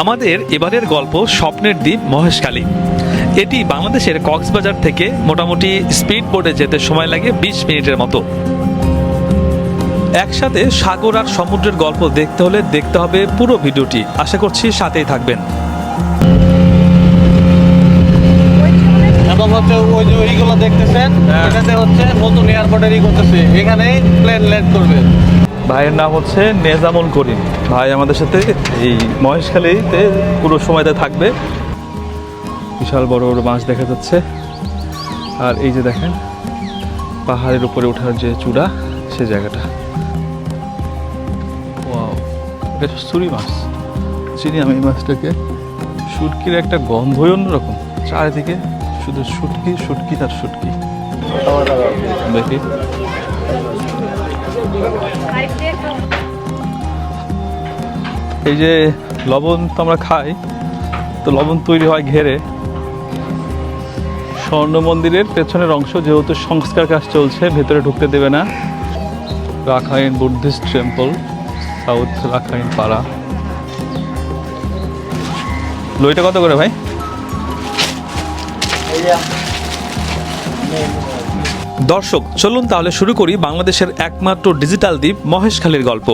আমাদের এবারের গল্প স্বপ্নের দ্বীপ মহেশখালী। এটি বাংলাদেশের কক্সবাজার থেকে মোটামুটি স্পিড বোর্ডে যেতে সময় লাগে বিশ মিনিটের মতো। একসাথে সাগর আর সমুদ্রের গল্প দেখতে হলে দেখতে হবে পুরো ভিডিওটি। আশা করছি সাথেই থাকবেন এবং হচ্ছে ওই যে ওইগুলো দেখতেছেন এটাতে হচ্ছে নতুন এয়ারপোর্টের ই করতেছে। এখানেই প্লেন ল্যান্ড করবে। ভাইয়ের নাম হচ্ছে নেজামুল করিম। ভাই আমাদের সাথে এই মহেশখালীতে পুরো সময়তে থাকবে। বিশাল বড় বড় মাছ দেখা যাচ্ছে। আর এই যে দেখেন পাহাড়ের উপরে ওঠার যে চূড়া সে জায়গাটা। এটা সুরি মাছ। চিনি আমি এই মাছটাকে শুটকির একটা গন্ধই অন্যরকম। চারিদিকে শুধু শুটকি শুটকি আর শুটকি দেখি। এই যে লবণ তো আমরা খাই, তো লবণ তৈরি হয় ঘেরে। স্বর্ণ মন্দিরের পেছনের অংশ যেহেতু সংস্কার কাজ চলছে, ভেতরে ঢুকতে দেবে না। Rakhine Buddhist temple, south Rakhine পাড়া। লইটা কত করে ভাই? দর্শক, চলুন তাহলে শুরু করি বাংলাদেশের একমাত্র ডিজিটাল দ্বীপ মহেশখালীর গল্প।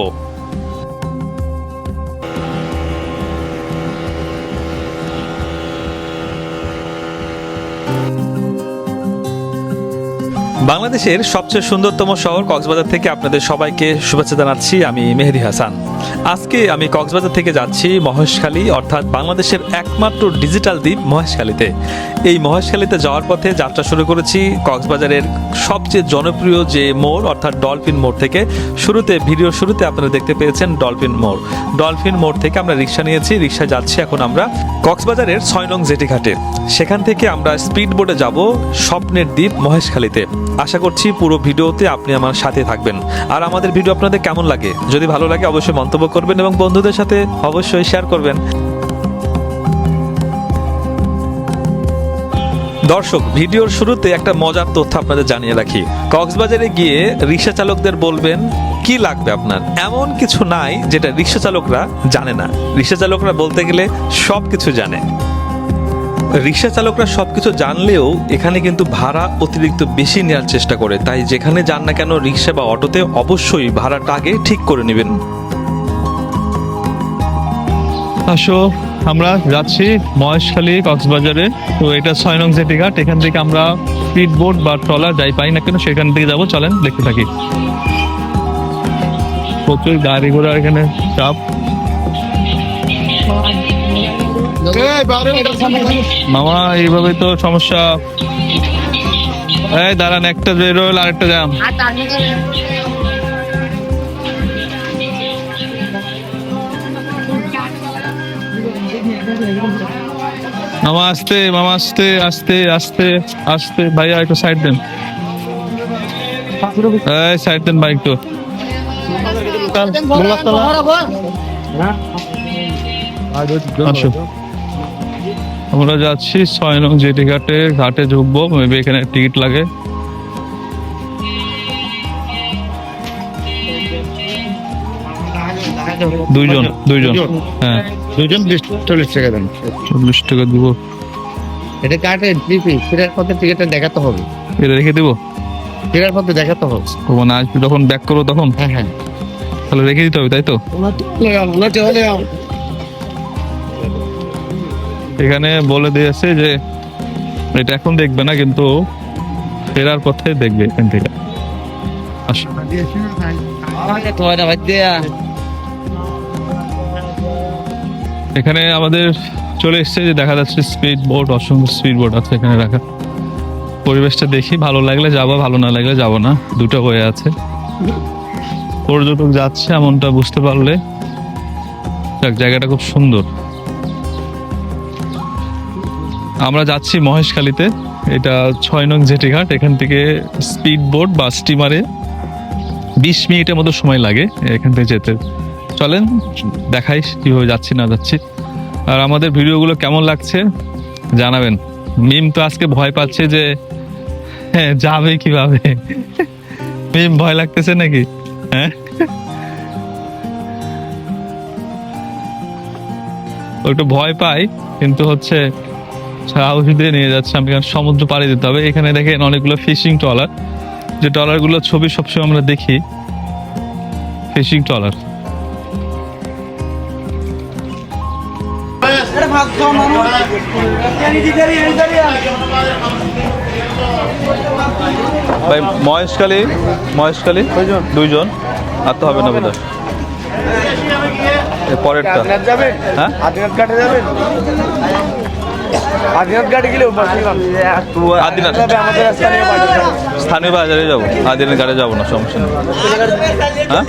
বাংলাদেশের সবচেয়ে সুন্দরতম শহর কক্সবাজার থেকে আপনাদের সবাইকে শুভেচ্ছা জানাচ্ছি, আমি মেহেদি হাসান। আজকে আমি কক্সবাজার থেকে যাচ্ছি মহেশখালী, অর্থাৎ বাংলাদেশের একমাত্র ডিজিটাল দ্বীপ মহেশখালীতে। এই মহেশখালীতে যাওয়ার পথে যাত্রা শুরু করেছি কক্সবাজারের সবচেয়ে জনপ্রিয় যে মোড়, অর্থাৎ ডলফিন মোড় থেকে। শুরুতে, ভিডিও শুরুতে আপনারা দেখতে পেয়েছেন ডলফিন মোড়। ডলফিন মোড় থেকে আমরা রিক্সা নিয়েছি, রিক্সায় যাচ্ছি এখন আমরা কক্সবাজারের ছয় নং জেটি ঘাটে। সেখান থেকে আমরা স্পিড বোটে যাব স্বপ্নের দ্বীপ মহেশখালীতে। আশা করছি পুরো ভিডিওতে আপনি আমার সাথে থাকবেন। আর আমাদের ভিডিও আপনাদের কেমন লাগে? যদি ভালো লাগে, অবশ্যই মন্তব্য করবেন এবং বন্ধুদের সাথে অবশ্যই শেয়ার করবেন। দর্শক, ভিডিওর শুরুতে একটা মজার তথ্য আপনাদের জানিয়ে রাখি। কক্সবাজারে গিয়ে রিক্সা চালকদের বলবেন, কি লাগবে আপনার? এমন কিছু নাই যেটা রিক্সা চালকরা জানে না। রিক্সা চালকরা বলতে গেলে সব কিছু জানে। রিক্সা চালকরা সবকিছু জানলেও এখানে কিন্তু ভাড়া অতিরিক্ত বেশি নেওয়ার চেষ্টা করে। তাই যেখানে যান না কেন রিক্সা বা অটোতে অবশ্যই ভাড়াটা আগে ঠিক করে নেবেন। আসো আমরা যাচ্ছি মহেশখালী কক্সবাজারে। তো এটা ছয় নং জেটি ঘাট এখান থেকে আমরা স্পিড বোট বা ট্রলার যাই পাই না কেন সেখান থেকে যাব চলেন দেখতে থাকি। প্রচুর গাড়ি ঘোড়া এখানে চাপ। মামা এইভাবে তো সমস্যা। এই দাঁড়ান একটা বেরোল আরেকটা জ্যাম। মামা আসতে মামা আসতে আসতে আসতে আসতে। ভাইয়া, একটু সাইড দেন। এই সাইড দেন বাইক তো আমরা যাচ্ছি ছয় নং জেটি ঘাটে। ঘাটে ঢুকবো মেবি এখানে টিকিট লাগে। দুইজন দুইজন। হ্যাঁ। দুজন বিশ চল্লিশ টাকা দেন। চল্লিশ টাকা দিব। এটা কাটে দিবি ফেরার পথে টিকিটটা দেখাতে হবে। এটা রেখে দেবো? ফেরার পথে দেখাতে হবে। তখন আসবি যখন ব্যাক করব তখন? হ্যাঁ হ্যাঁ। তাহলে রেখে দিতে হবে তাই তো? এখানে বলে দিয়েছে যে এটা এখন দেখবে না কিন্তু ফেরার পথে দেখবে এখান থেকে। আসো। এখানে আমাদের চলে এসছে যে দেখা যাচ্ছে স্পিড বোট অসংখ্য স্পিড বোট আছে এখানে রাখা। পরিবেশটা দেখি, ভালো লাগলে যাব, ভালো না লাগলে যাব না। দুটো হয়ে আছে। পর্যটক যাচ্ছে এমনটা বুঝতে পারলে। যাক, জায়গাটা খুব সুন্দর। আমরা যাচ্ছি মহেশখালীতে। এটা ছয় নং জেটি ঘাট এখান থেকে স্পিড বোট বা স্টিমারে বিশ মিনিটের মতো সময় লাগে এখান থেকে যেতে। চলেন, দেখাই কীভাবে যাচ্ছি, না যাচ্ছি। আর আমাদের ভিডিওগুলো কেমন লাগছে, জানাবেন। মিম তো আজকে ভয় পাচ্ছে যে হ্যাঁ যাবে কীভাবে? মিম, ভয় লাগতেছে নাকি? হ্যাঁ? একটু ভয় পাই কিন্তু হচ্ছে সাহস দিয়ে নিয়ে যাচ্ছে, আমি কারণ সমুদ্র পাড়ি দিতে হবে। এখানে দেখেন অনেকগুলো ফিশিং ট্রলার। যে ট্রলারগুলো ছবি সবসময় আমরা দেখি, ফিশিং ট্রলার। ভাই মহেশখালী মহেশখালী দুইজন। আর তো হবে না বোধ পরেরটা। যাবেন? হ্যাঁ? যাবেন? আদিনাথ ঘাটে গেলে আদিনাথ? আমাদের স্থানীয় বাজারে যাব। আদিনের গাড়ি যাব না সমস্যা নেই। হ্যাঁ?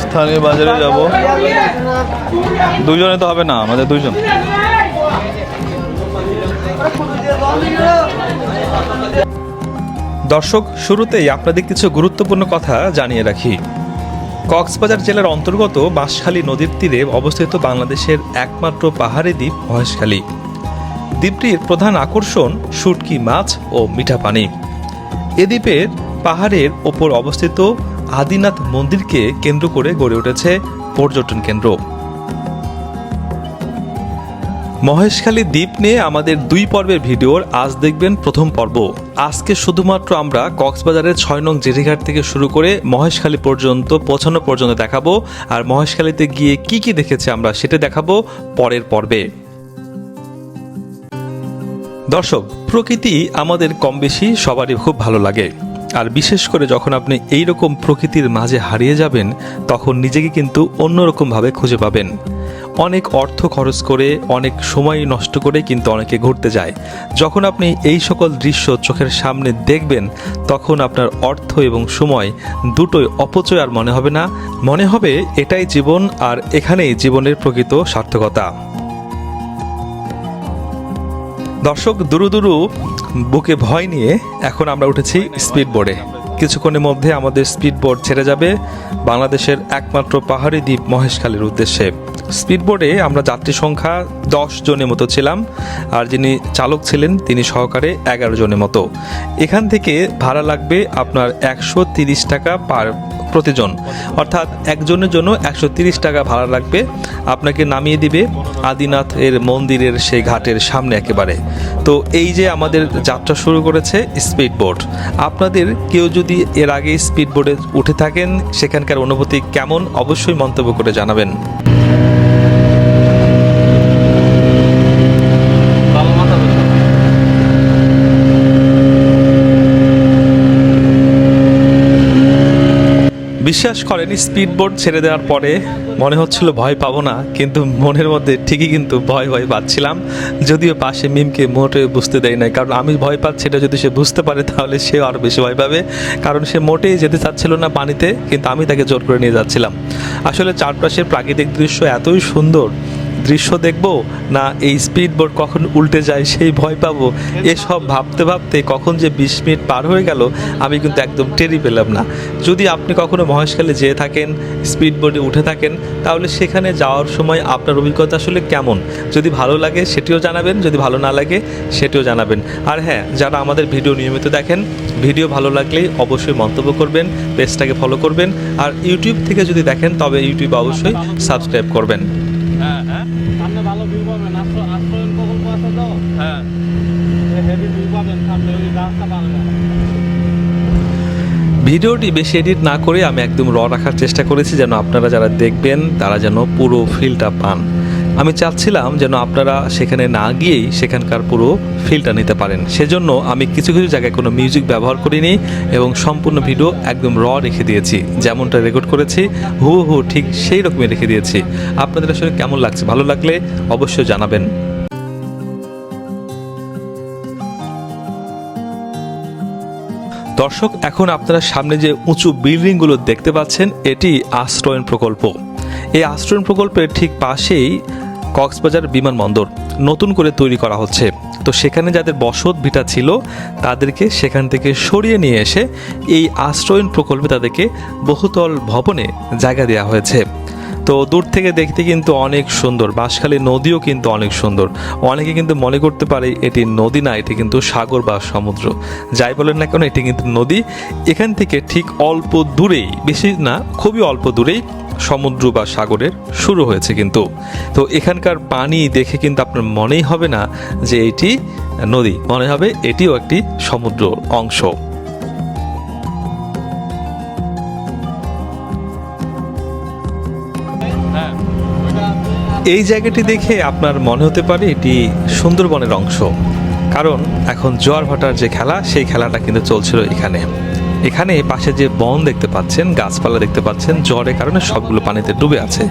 স্থানীয় বাজারে যাব? দুজনে তো হবে না আমাদের দুইজন। দর্শক শুরুতেই আপনাদের কিছু গুরুত্বপূর্ণ কথা জানিয়ে রাখি। কক্সবাজার জেলার অন্তর্গত বাঁশখালী নদীর তীরে অবস্থিত বাংলাদেশের একমাত্র পাহাড়ি দ্বীপ মহেশখালী। দ্বীপটির প্রধান আকর্ষণ শুটকি মাছ ও মিঠা পানি। এ দ্বীপের পাহাড়ের ওপর অবস্থিত আদিনাথ মন্দিরকে কেন্দ্র করে গড়ে উঠেছে পর্যটন কেন্দ্র। মহেশখালী দ্বীপ নিয়ে আমাদের দুই পর্বের ভিডিওর আজ দেখবেন প্রথম পর্ব। আজকে শুধুমাত্র আমরা কক্সবাজারের ছয় নং জেরিঘাট থেকে শুরু করে মহেশখালী পর্যন্ত, পৌঁছানো পর্যন্ত দেখাবো, আর মহেশখালীতে গিয়ে কি কি দেখেছে আমরা সেটা দেখাবো পরের পর্বে। দর্শক, প্রকৃতি আমাদের কম বেশি সবারই খুব ভালো লাগে। আর বিশেষ করে যখন আপনি এই রকম প্রকৃতির মাঝে হারিয়ে যাবেন, তখন নিজেকে কিন্তু অন্যরকমভাবে খুঁজে পাবেন। অনেক অর্থ খরচ করে, অনেক সময় নষ্ট করে কিন্তু অনেকে ঘুরতে যায়। যখন আপনি এই সকল দৃশ্য চোখের সামনে দেখবেন, তখন আপনার অর্থ এবং সময় দুটোই অপচয় আর মনে হবে না। মনে হবে, এটাই জীবন আর এখানেই জীবনের প্রকৃত সার্থকতা। দর্শক, দুরু দুরু বুকে ভয় নিয়ে এখন আমরা উঠেছি স্পিড বোর্ডে কিছুক্ষণের মধ্যে আমাদের স্পিড বোর্ড ছেড়ে যাবে বাংলাদেশের একমাত্র পাহাড়ি দ্বীপ মহেশখালীর উদ্দেশ্যে। স্পিড বোর্ডে আমরা যাত্রী সংখ্যা দশ জনের মতো ছিলাম আর যিনি চালক ছিলেন তিনি সহকারে এগারো জনের মতো। এখান থেকে ভাড়া লাগবে আপনার একশো তিরিশ টাকা পার প্রতিজন। অর্থাৎ একজনের জন্য একশো টাকা ভাড়া লাগবে। আপনাকে নামিয়ে দিবে আদিনাথ এর মন্দিরের সেই ঘাটের সামনে একেবারে। তো এই যে আমাদের যাত্রা শুরু করেছে স্পিড বোট আপনাদের কেউ যদি এর আগে স্পিড বোটে উঠে থাকেন, সেখানকার অনুভূতি কেমন? অবশ্যই মন্তব্য করে জানাবেন। বিশ্বাস করেন স্পিড বোট ছেড়ে দেওয়ার পরে মনে হচ্ছিল ভয় পাবো না, কিন্তু মনের মধ্যে ঠিকই কিন্তু ভয় ভয় পাচ্ছিলাম। যদিও পাশে মিমকে মোটে বুঝতে দেয় নাই, কারণ আমি ভয় পাচ্ছি এটা যদি সে বুঝতে পারে, তাহলে সে আরও বেশি ভয় পাবে। কারণ সে মোটেই যেতে চাচ্ছিল না পানিতে, কিন্তু আমি তাকে জোর করে নিয়ে যাচ্ছিলাম। আসলে চারপাশের প্রাকৃতিক দৃশ্য এতই সুন্দর দৃশ্য দেখব? না, এই স্পিড বোট কখন উল্টে যায় সেই ভয় পাবো? এসব ভাবতে ভাবতে কখন যে বিশ মিনিট পার হয়ে গেল, আমি কিন্তু একদম টেরি পেলাম না। যদি আপনি কখনো মহেশখালী যেয়ে থাকেন স্পিড বোটে উঠে থাকেন, তাহলে সেখানে যাওয়ার সময় আপনার অভিজ্ঞতা আসলে কেমন? যদি ভালো লাগে সেটিও জানাবেন, যদি ভালো না লাগে সেটিও জানাবেন। আর হ্যাঁ যারা আমাদের ভিডিও নিয়মিত দেখেন, ভিডিও ভালো লাগলেই অবশ্যই মন্তব্য করবেন, পেজটাকে ফলো করবেন, আর ইউটিউব থেকে যদি দেখেন, তবে ইউটিউব অবশ্যই সাবস্ক্রাইব করবেন। সামনে ভালো ভিউ পাবেন। আশ্রয়ন প্রকল্প আছে তো? হ্যাঁ। হেভি ভিউ পাবেন সামনে ওই রাস্তা পাবেন ভিডিওটি বেশি এডিট না করে আমি একদম র রাখার চেষ্টা করেছি যেন আপনারা যারা দেখবেন তারা যেন পুরো ফিলটা পান। আমি চাচ্ছিলাম যেন আপনারা সেখানে না গিয়েই সেখানকার পুরো ফিলটা নিতে পারেন। সেজন্য আমি কিছু কিছু জায়গায় কোনো মিউজিক ব্যবহার করিনি এবং সম্পূর্ণ ভিডিও একদম র রেখে দিয়েছি। যেমনটা রেকর্ড করেছি হু হু ঠিক সেই রকমই রেখে দিয়েছি। আপনাদের আসলে কেমন লাগছে? ভালো লাগলে অবশ্যই জানাবেন। দর্শক, এখন আপনারা সামনে যে উঁচু বিল্ডিংগুলো দেখতে পাচ্ছেন, এটি আশ্রয়ন প্রকল্প। এই আশ্রয়ন প্রকল্পের ঠিক পাশেই কক্সবাজার বিমানবন্দর নতুন করে তৈরি করা হচ্ছে। তো সেখানে যাদের বসত ভিটা ছিল, তাদেরকে সেখান থেকে সরিয়ে নিয়ে এসে এই আশ্রয়ন প্রকল্পে তাদেরকে বহুতল ভবনে জায়গা দেওয়া হয়েছে। তো দূর থেকে দেখতে কিন্তু অনেক সুন্দর। বাঁশখালী নদীও কিন্তু অনেক সুন্দর। অনেকে কিন্তু মনে করতে পারে এটি নদী না, এটি কিন্তু সাগর বা সমুদ্র। যাই বলেন না কেন, এটি কিন্তু নদী। এখান থেকে ঠিক অল্প দূরেই, বেশি না, খুবই অল্প দূরেই সমুদ্র বা সাগরের শুরু হয়েছে কিন্তু। তো এখানকার পানি দেখে কিন্তু আপনার মনেই হবে না যে এটি নদী, মনে হবে এটিও একটি সমুদ্র অংশ। এই জায়গাটি দেখে আপনার মনে হতে পারে এটি সুন্দরবনের অংশ। কারণ এখন জোয়ার ভাটার যে খেলা সেই খেলাটা কিন্তু চলছিল এখানে। এখানে পাশে যে বন দেখতে পাচ্ছেন গাছপালা দেখতে পাচ্ছেন জ্বরের কারণে সবগুলো পানিতে ডুবে আছে।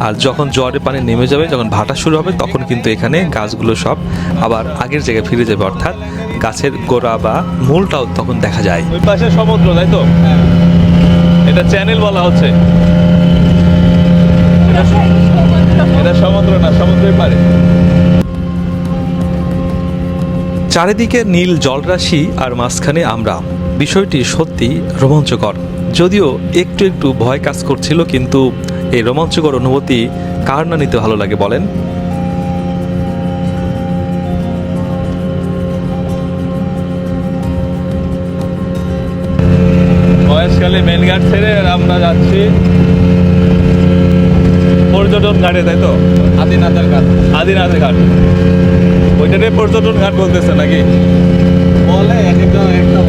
আর যখন জ্বরের পানি নেমে যাবে যখন ভাটা শুরু হবে তখন কিন্তু এখানে গাছগুলো সব আবার আগের জায়গায় ফিরে যাবে। অর্থাৎ গাছের গোড়া বা মূলটাও তখন দেখা যায়। ওই পাশে সমুদ্র তাই তো? এটা চ্যানেল বলা হচ্ছে। এটা সমুদ্র না সমুদ্রের পারে চারিদিকে নীল জলরাশি আর মাঝখানে আমরা। বিষয়টি সত্যি রোমাঞ্চকর। যদিও একটু একটু ভয় কাজ করছিল কিন্তু এই রোমাঞ্চকর অনুভূতি কার না নিতে ভালো লাগে বলেন? বয়সকালে মেন ঘাট ছেড়ে আমরা যাচ্ছি। পর্যটন ঘাটে তাই তো? আদিনাথের ঘাট। আদিনাথের ঘাট। ওইটাতে পর্যটন ঘাট বলতেছে নাকি? বলে একদম একদম।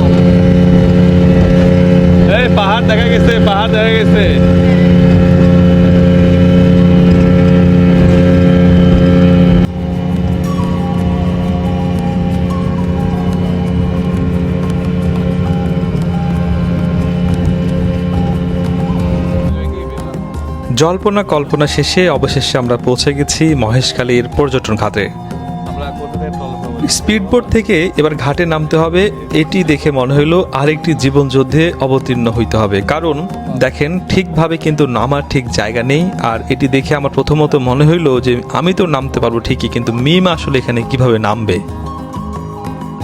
এই পাহাড় দেখা গেছে পাহাড় দেখা গেছে। জল্পনা কল্পনা শেষে অবশেষে আমরা পৌঁছে গেছি মহেশখালীর পর্যটন খাতে আমরা স্পিডবোট থেকে এবার ঘাটে নামতে হবে এটি দেখে মনে হলো আরেকটি জীবন যুদ্ধে অবতীর্ণ হইতে হবে। কারণ দেখেন ঠিকভাবে কিন্তু নামার ঠিক জায়গা নেই আর এটি দেখে আমার প্রথমত মনে হইল যে আমি তো নামতে পারব ঠিকই কিন্তু মিম আসলে এখানে কীভাবে নামবে?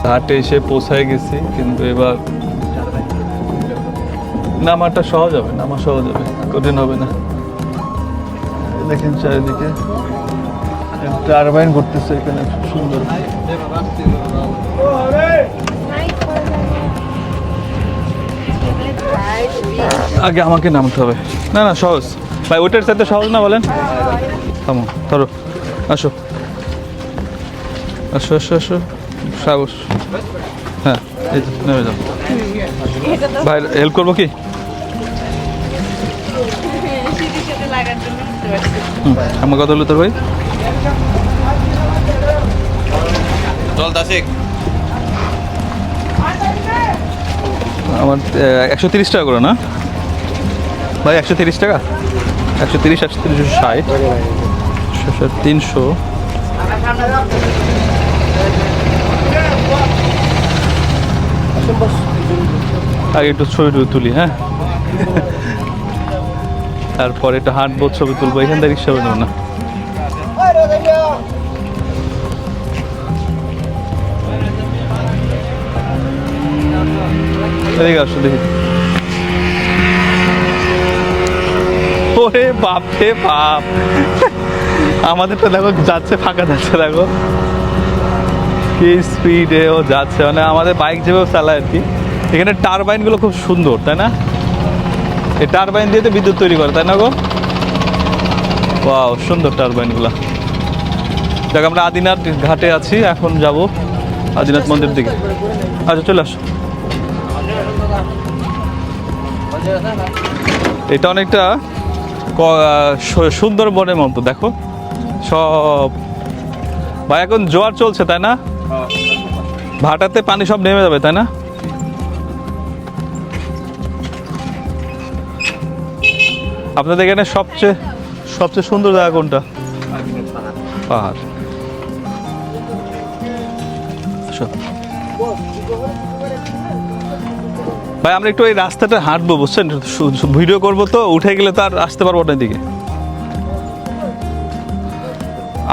ঘাটে এসে পৌঁছায় গেছি কিন্তু এবার নামাটা সহজ হবে নামা সহজ হবে কঠিন হবে না। দেখেন চারিদিকে। টারবাইন ঘুরতেছে এখানে, খুব সুন্দর। আগে আমাকে নামতে হবে। না না, সহজ। ভাই, ওইটার সাথে সহজ না বলেন? থামো, ধরো। আসো। আসো আসো আসো। সাহস। হ্যাঁ নেমে যাও। ভাই হেল্প করব কি? আমার কথা হলো তোর ভাই? চল দাসিক আমার একশো তিরিশ টাকা করে না? ভাই একশো তিরিশ টাকা? একশো তিরিশ একশো তিরিশ ষাট তিনশো। আগে একটু ছবি তুলি হ্যাঁ? তারপরে একটু হাঁটবো, ছবি তুলবো, এখান থেকে রিক্সা নেব না। এদিকে আসো, দেখি। ওরে বাপ রে বাপ। আমাদেরটা দেখো, যাচ্ছে, ফাঁকা যাচ্ছে, দেখো। কি স্পিডে ও যাচ্ছে মানে আমাদের বাইক যেভাবে চালায় আর কি। এখানে টারবাইনগুলো খুব সুন্দর, তাই না? এই টারবাইন দিয়ে তো বিদ্যুৎ তৈরি করে তাই না গো? ওয়াও সুন্দর টারবাইনগুলো। দেখ আমরা আদিনাথ ঘাটে আছি এখন যাব আদিনাথ মন্দির দিকে। আচ্ছা চলে আসো। এটা অনেকটা সুন্দরবনের মতো দেখো। সব ভাই এখন জোয়ার চলছে তাই না? ভাটাতে পানি সব নেমে যাবে তাই না? আপনাদের এখানে সবচেয়ে সবচেয়ে সুন্দর জায়গা কোনটা? পাহাড়। ভাই, আমরা একটু এই রাস্তাটা হাঁটবো, বুঝছেন? ভিডিও করব তো, উঠে গেলে তো আর আসতে পারব না এদিকে।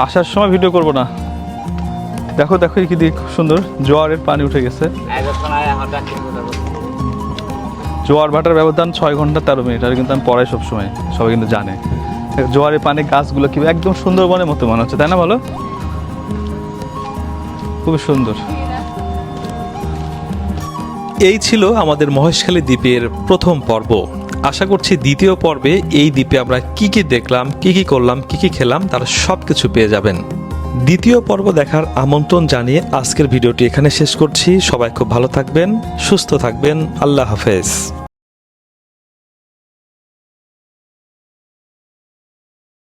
আসার সময় ভিডিও করব না। দেখো দেখো কি দিক সুন্দর, জোয়ারের পানি উঠে গেছে। জোয়ার ভাটার ব্যবধান ছয় ঘণ্টা তেরো মিনিট, আর কিন্তু আমি পড়াই সবসময়, সবাই কিন্তু জানে। জোয়ারে পানি, গাছগুলো কি একদম সুন্দরবনের মতো মনে হচ্ছে, তাই না বলো? খুবই সুন্দর। এই ছিল আমাদের মহেশখালী দ্বীপের প্রথম পর্ব। আশা করছি দ্বিতীয় পর্বে এই দ্বীপে আমরা কি কি দেখলাম, কি কি করলাম, কি কি খেলাম, তার সব কিছু পেয়ে যাবেন। দ্বিতীয় পর্ব দেখার আমন্ত্রণ জানিয়ে আজকের ভিডিওটি এখানে শেষ করছি। সবাই খুব ভালো থাকবেন, সুস্থ থাকবেন। আল্লাহ হাফেজ।